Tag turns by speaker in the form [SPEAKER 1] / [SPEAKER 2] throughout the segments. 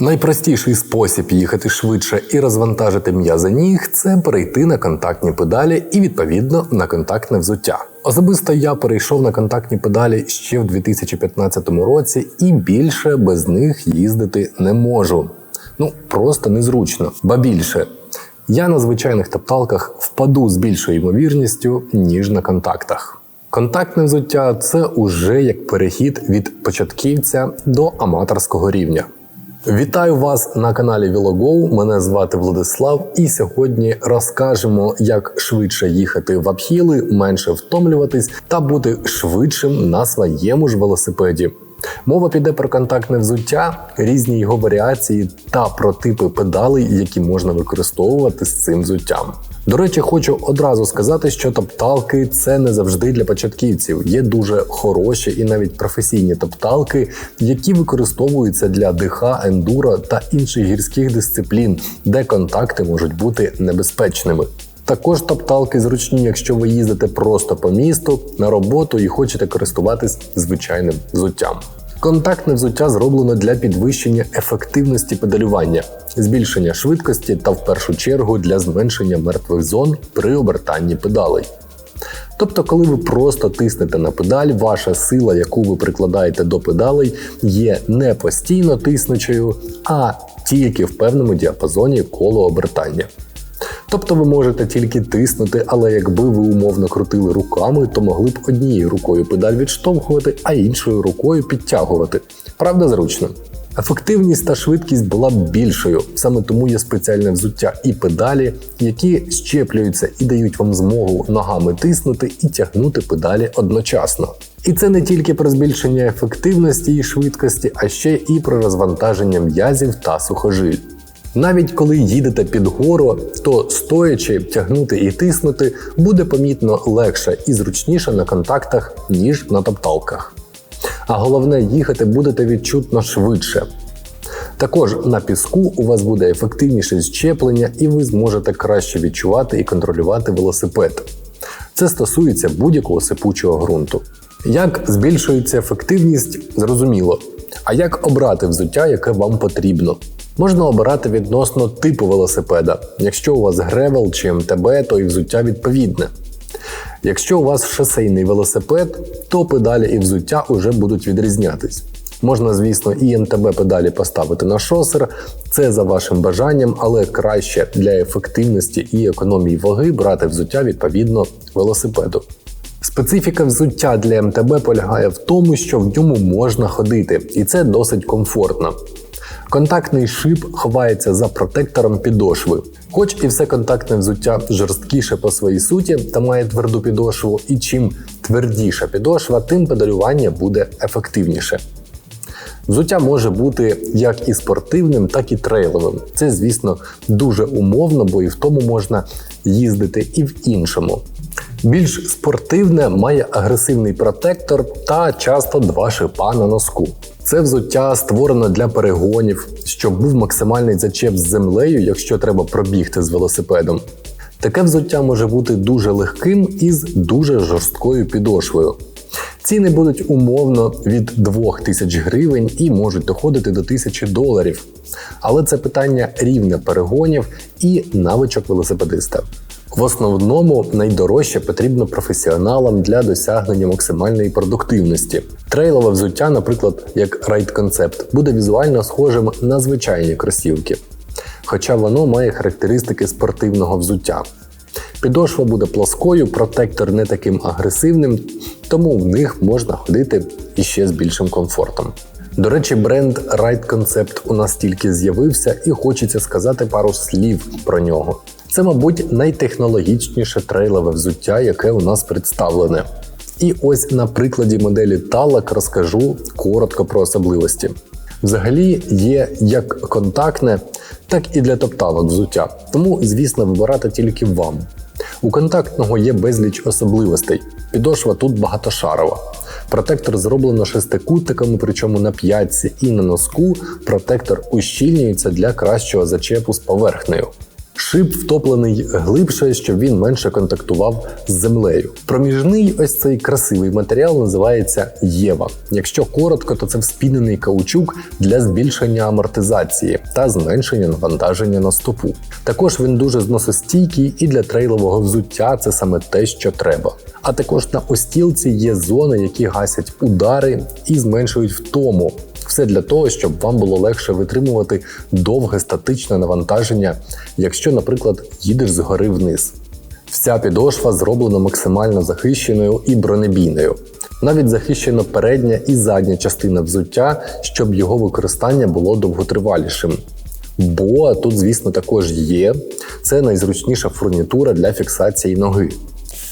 [SPEAKER 1] Найпростіший спосіб їхати швидше і розвантажити м'язи ніг це перейти на контактні педалі і відповідно на контактне взуття. Особисто я перейшов на контактні педалі ще в 2015 році і більше без них їздити не можу. Ну просто незручно, ба більше. Я на звичайних топталках впаду з більшою ймовірністю, ніж на контактах. Контактне взуття це уже як перехід від початківця до аматорського рівня. Вітаю вас на каналі VeloGo, Мене звати Владислав, і сьогодні розкажемо, як швидше їхати в Абхіли, менше втомлюватись та бути швидшим на своєму ж велосипеді. Мова піде про контактне взуття, різні його варіації та про типи педалей, які можна використовувати з цим взуттям. До речі, хочу одразу сказати, що топталки це не завжди для початківців. Є дуже хороші і навіть професійні топталки, які використовуються для ДХ, ендуро та інших гірських дисциплін, де контакти можуть бути небезпечними. Також топталки зручні, якщо ви їздите просто по місту на роботу і хочете користуватись звичайним взуттям. Контактне взуття зроблено для підвищення ефективності педалювання, збільшення швидкості та в першу чергу для зменшення мертвих зон при обертанні педалей. Тобто, коли ви просто тиснете на педаль, ваша сила, яку ви прикладаєте до педалей, є не постійно тиснучою, а тільки в певному діапазоні коло обертання. Тобто ви можете тільки тиснути, але якби ви умовно крутили руками, то могли б однією рукою педаль відштовхувати, а іншою рукою підтягувати. Правда, зручно. Ефективність та швидкість була б більшою, саме тому є спеціальне взуття і педалі, які щеплюються і дають вам змогу ногами тиснути і тягнути педалі одночасно. І це не тільки про збільшення ефективності і швидкості, а ще і про розвантаження м'язів та сухожиль. Навіть коли їдете під гору, то стоячи, тягнути і тиснути буде помітно легше і зручніше на контактах, ніж на топталках. А головне, їхати будете відчутно швидше. Також на піску у вас буде ефективніше щеплення, і ви зможете краще відчувати і контролювати велосипед. Це стосується будь-якого сипучого ґрунту. Як збільшується ефективність, зрозуміло. А як обрати взуття, яке вам потрібно? Можна обирати відносно типу велосипеда. Якщо у вас гревел чи МТБ, то і взуття відповідне. Якщо у вас шосейний велосипед, то педалі і взуття вже будуть відрізнятись. Можна, звісно, і МТБ педалі поставити на шосер, це за вашим бажанням, але краще для ефективності і економії ваги брати взуття відповідно велосипеду. Специфіка взуття для МТБ полягає в тому, що в ньому можна ходити, і це досить комфортно. Контактний шип ховається за протектором підошви. Хоч і все контактне взуття жорсткіше по своїй суті та має тверду підошву, і чим твердіша підошва, тим педалювання буде ефективніше. Взуття може бути як і спортивним, так і трейловим. Це, звісно, дуже умовно, бо і в тому можна їздити, і в іншому. Більш спортивне має агресивний протектор та часто два шипа на носку. Це взуття створено для перегонів, щоб був максимальний зачеп з землею, якщо треба пробігти з велосипедом. Таке взуття може бути дуже легким і з дуже жорсткою підошвою. Ціни будуть умовно від 2000 гривень і можуть доходити до 1000 доларів. Але це питання рівня перегонів і навичок велосипедиста. В основному найдорожче потрібно професіоналам для досягнення максимальної продуктивності. Трейлове взуття, наприклад, як Ride Concept, буде візуально схожим на звичайні кросівки, хоча воно має характеристики спортивного взуття. Підошва буде плоскою, протектор не таким агресивним, тому в них можна ходити іще з більшим комфортом. До речі, бренд Ride Concept у нас тільки з'явився, і хочеться сказати пару слів про нього. Це, мабуть, найтехнологічніше трейлове взуття, яке у нас представлене. І ось на прикладі моделі Talak розкажу коротко про особливості. Взагалі є як контактне, так і для топталок взуття, тому, звісно, вибирати тільки вам. У контактного є безліч особливостей. Підошва тут багатошарова. Протектор зроблено шестикутниками, причому на п'ятці і на носку протектор ущільнюється для кращого зачепу з поверхнею. Шип втоплений глибше, щоб він менше контактував з землею. Проміжний ось цей красивий матеріал називається Єва. Якщо коротко, то це вспінений каучук для збільшення амортизації та зменшення навантаження на стопу. Також він дуже зносостійкий і для трейлового взуття це саме те, що треба. А також на остілці є зони, які гасять удари і зменшують втому. Все для того, щоб вам було легше витримувати довге статичне навантаження, якщо, наприклад, їдеш згори вниз. Вся підошва зроблена максимально захищеною і бронебійною. Навіть захищена передня і задня частина взуття, щоб його використання було довготривалішим. Бо тут, звісно, також є. Це найзручніша фурнітура для фіксації ноги.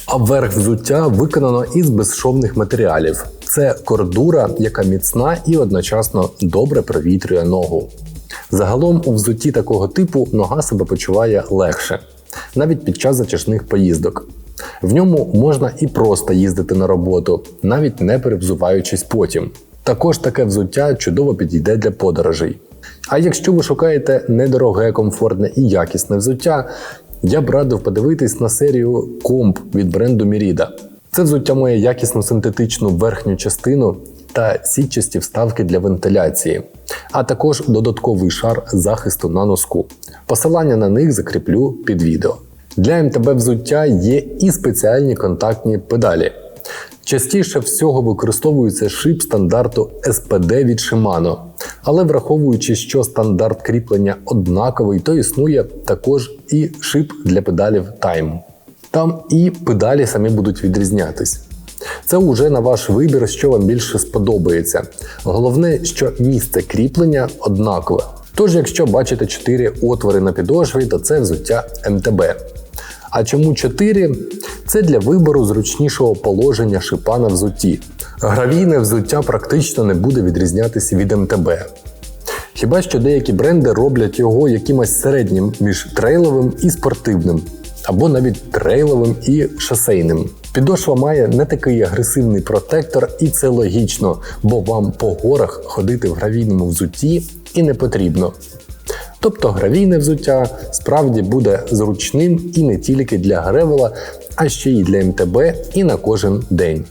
[SPEAKER 1] А верх взуття виконано із безшовних матеріалів. Це кордура, яка міцна і одночасно добре провітрює ногу. Загалом у взутті такого типу нога себе почуває легше, навіть під час затяжних поїздок. В ньому можна і просто їздити на роботу, навіть не перевзуваючись потім. Також таке взуття чудово підійде для подорожей. А якщо ви шукаєте недороге, комфортне і якісне взуття, я б радив подивитись на серію Комп від бренду Mіріда. Це взуття має якісну синтетичну верхню частину та сітчасті вставки для вентиляції, а також додатковий шар захисту на носку. Посилання на них закріплю під відео. Для МТБ взуття є і спеціальні контактні педалі. Частіше всього використовується шип стандарту SPD від Shimano. Але враховуючи, що стандарт кріплення однаковий, то існує також і шип для педалів Time. Там і педалі самі будуть відрізнятись. Це вже на ваш вибір, що вам більше сподобається. Головне, що місце кріплення однакове. Тож, якщо бачите 4 отвори на підошві, то це взуття МТБ. А чому 4? Це для вибору зручнішого положення шипа на взутті. Гравійне взуття практично не буде відрізнятися від МТБ. Хіба що деякі бренди роблять його якимось середнім між трейловим і спортивним, або навіть трейловим і шосейним. Підошва має не такий агресивний протектор, і це логічно, бо вам по горах ходити в гравійному взутті і не потрібно. Тобто гравійне взуття справді буде зручним і не тільки для гревела, а ще й для МТБ і на кожен день.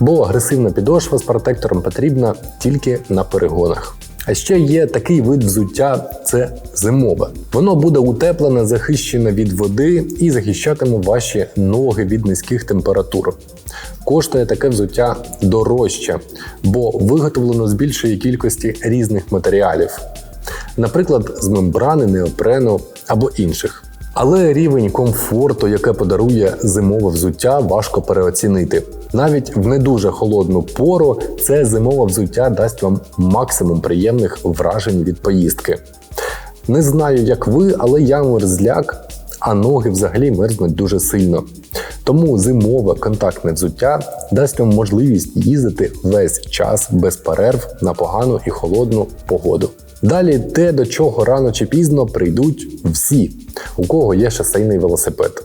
[SPEAKER 1] Бо агресивна підошва з протектором потрібна тільки на перегонах. А ще є такий вид взуття це зимове. Воно буде утеплене, захищене від води і захищатиме ваші ноги від низьких температур. Коштує таке взуття дорожче, бо виготовлено з більшої кількості різних матеріалів, наприклад, з мембрани, неопрену або інших. Але рівень комфорту, яке подарує зимове взуття, важко переоцінити. Навіть в не дуже холодну пору це зимове взуття дасть вам максимум приємних вражень від поїздки. Не знаю, як ви, але я мерзляк, а ноги взагалі мерзнуть дуже сильно. Тому зимове контактне взуття дасть вам можливість їздити весь час без перерв на погану і холодну погоду. Далі те, до чого рано чи пізно прийдуть всі, у кого є шосейний велосипед.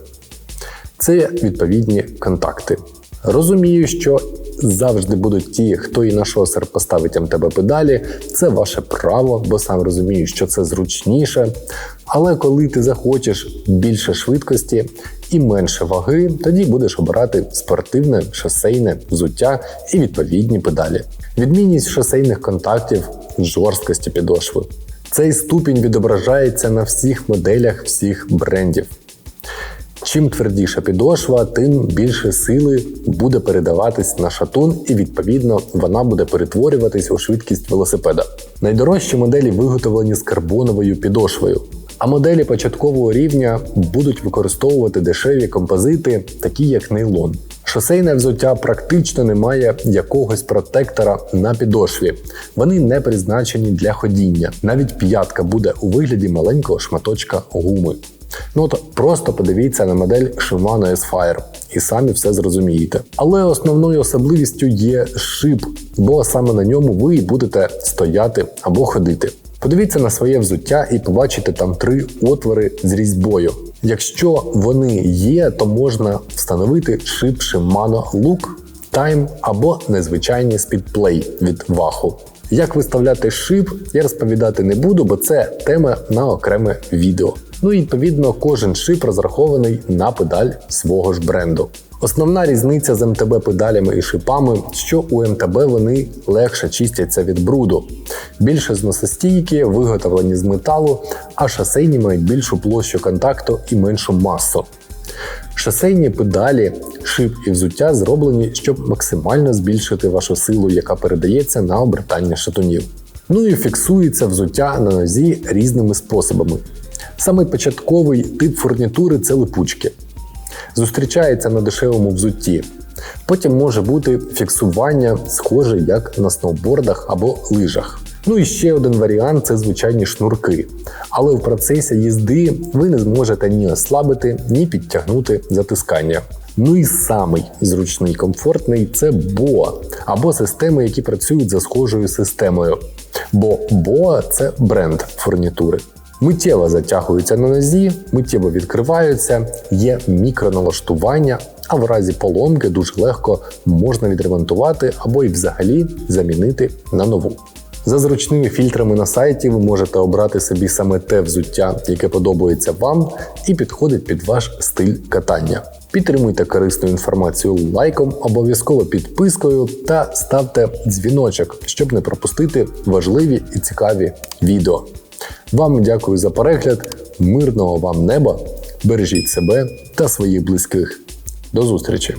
[SPEAKER 1] Це відповідні контакти. Розумію, що завжди будуть ті, хто і на шосер поставить МТБ педалі. Це ваше право, бо сам розумію, що це зручніше. Але коли ти захочеш більше швидкості і менше ваги, тоді будеш обирати спортивне шосейне взуття і відповідні педалі. Відмінність шосейних контактів жорсткості підошви. Цей ступінь відображається на всіх моделях всіх брендів. Чим твердіша підошва, тим більше сили буде передаватись на шатун, і відповідно вона буде перетворюватись у швидкість велосипеда. Найдорожчі моделі виготовлені з карбоновою підошвою. А моделі початкового рівня будуть використовувати дешеві композити, такі як нейлон. Шосейне взуття практично не має якогось протектора на підошві. Вони не призначені для ходіння. Навіть п'ятка буде у вигляді маленького шматочка гуми. Ну от просто подивіться на модель Shimano S-Fire і самі все зрозумієте. Але основною особливістю є шип, бо саме на ньому ви і будете стояти або ходити. Подивіться на своє взуття і побачите там три отвори з різьбою. Якщо вони є, то можна встановити шип Shimano Look, Time або незвичайний спідплей від ваху. Як виставляти шип, я розповідати не буду, бо це тема на окреме відео. Ну і відповідно кожен шип розрахований на педаль свого ж бренду. Основна різниця з МТБ педалями і шипами, що у МТБ вони легше чистяться від бруду, більше зносостійкі, виготовлені з металу, а шосейні мають більшу площу контакту і меншу масу. Шосейні педалі, шип і взуття зроблені, щоб максимально збільшити вашу силу, яка передається на обертання шатунів. Ну і фіксується взуття на нозі різними способами. Самий початковий тип фурнітури це липучки. Зустрічається на дешевому взутті. Потім може бути фіксування, схоже як на сноубордах або лижах. Ну і ще один варіант це звичайні шнурки. Але в процесі їзди ви не зможете ні ослабити, ні підтягнути затискання. Ну і самий зручний комфортний це BOA або системи, які працюють за схожою системою. Бо BOA – це бренд фурнітури. Миттєво затягуються на нозі, миттєво відкриваються, є мікроналаштування, а в разі поломки дуже легко можна відремонтувати або й взагалі замінити на нову. За зручними фільтрами на сайті ви можете обрати собі саме те взуття, яке подобається вам і підходить під ваш стиль катання. Підтримуйте корисну інформацію лайком, обов'язково підпискою та ставте дзвіночок, щоб не пропустити важливі і цікаві відео. Вам дякую за перегляд, мирного вам неба, бережіть себе та своїх близьких. До зустрічі!